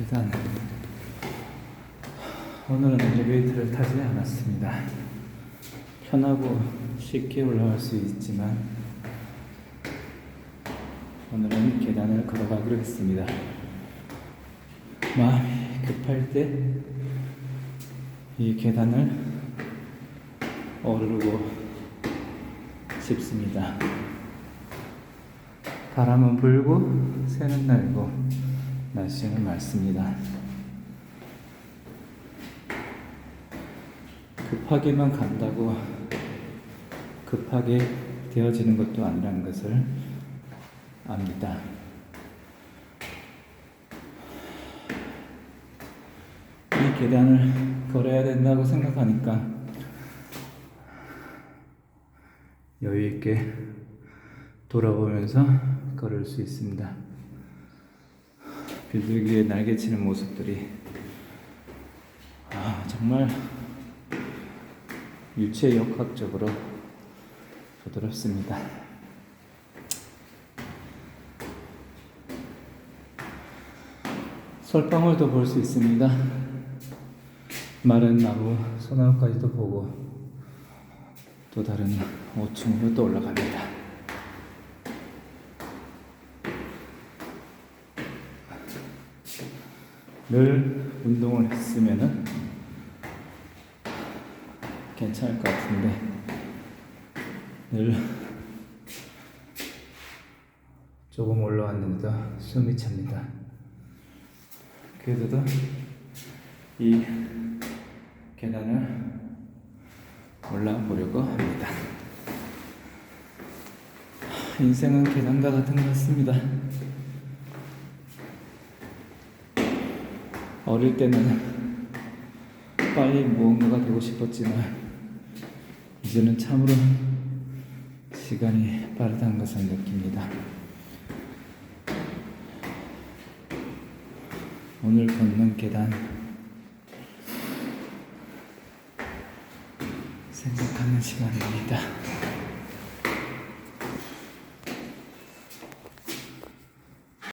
계단. 오늘은 엘리베이터를 타지 않았습니다. 편하고 쉽게 올라갈 수 있지만 오늘은 계단을 걸어가기로 했습니다. 마음이 급할 때 이 계단을 오르고 싶습니다. 바람은 불고 새는 날고 날씨는 맑습니다. 급하게만 간다고 급하게 되어지는 것도 아니라는 것을 압니다. 이 계단을 걸어야 된다고 생각하니까 여유 있게 돌아보면서 걸을 수 있습니다. 비둘기의 날개치는 모습들이 아, 정말 유체 역학적으로 부드럽습니다. 솔방울도 볼 수 있습니다. 마른 나무, 소나무까지도 보고 또 다른 5층으로 또 올라갑니다. 늘 운동을 했으면은 괜찮을 것 같은데 늘 조금 올라왔는데도 숨이 찹니다. 그래도 이 계단을 올라가 보려고 합니다. 인생은 계단과 같은 것 같습니다. 어릴 때는 빨리 무언가가 되고 싶었지만 이제는 참으로 시간이 빠르다는 것을 느낍니다. 오늘 걷는 계단 생각하는 시간입니다.